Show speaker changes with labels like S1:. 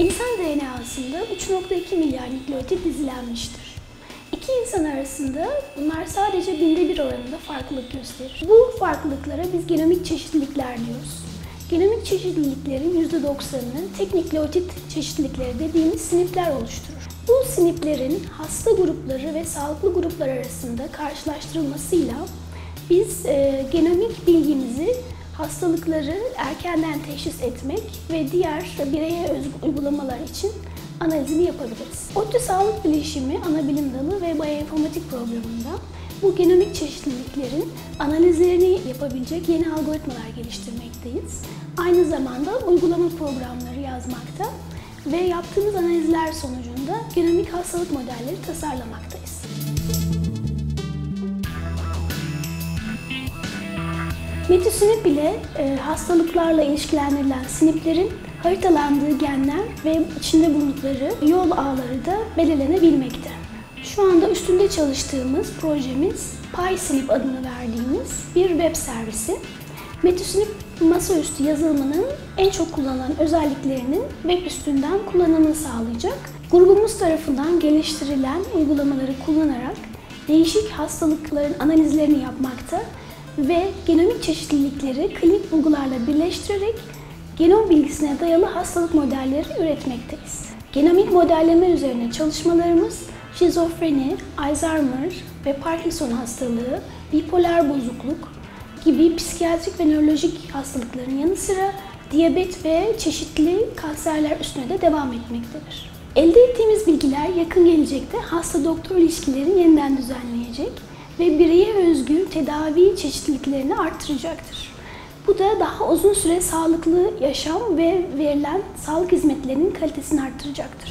S1: 5.2 milyar nükleotit dizilenmiştir. İki insan arasında bunlar sadece binde bir oranında farklılık gösterir. Bu farklılıklara biz genomik çeşitlilikler diyoruz. Genomik çeşitliliklerin %90'ını tek nükleotit çeşitlilikleri dediğimiz sinipler oluşturur. Bu siniplerin hasta grupları ve sağlıklı gruplar arasında karşılaştırılmasıyla biz e, genomik bilgimizi hastalıkları erkenden teşhis etmek ve diğer bireye özgü uygulamalar için analizini yapabiliriz. ODTÜ Sağlık Bilişimi Anabilim Dalı ve Bioinformatik programında bu genomik çeşitliliklerin analizlerini yapabilecek yeni algoritmalar geliştirmekteyiz. Aynı zamanda uygulama programları yazmakta ve yaptığımız analizler sonucunda genomik hastalık modelleri tasarlamaktayız. Metisinip ile e, hastalıklarla ilişkilendirilen siniplerin haritalandığı genler ve içinde bulundukları yol ağları da belirlenebilmekte. Şu anda üstünde çalıştığımız projemiz PySnip adını verdiğimiz bir web servisi. Metisnip masaüstü yazılımının en çok kullanılan özelliklerinin web üstünden kullanımını sağlayacak. Grubumuz tarafından geliştirilen uygulamaları kullanarak değişik hastalıkların analizlerini yapmakta ve genomik çeşitlilikleri klinik bulgularla birleştirerek genom bilgisine dayalı hastalık modelleri üretmekteyiz. Genomik modelleme üzerine çalışmalarımız şizofreni, Alzheimer ve Parkinson hastalığı, bipolar bozukluk gibi psikiyatrik ve nörolojik hastalıkların yanı sıra diyabet ve çeşitli kanserler üstüne de devam etmektedir. Elde ettiğimiz bilgiler yakın gelecekte hasta-doktor ilişkilerini yeniden düzenleyecek ve bireye özgü tedavi çeşitliliklerini arttıracaktır. Bu da daha uzun süre sağlıklı yaşam ve verilen sağlık hizmetlerinin kalitesini arttıracaktır.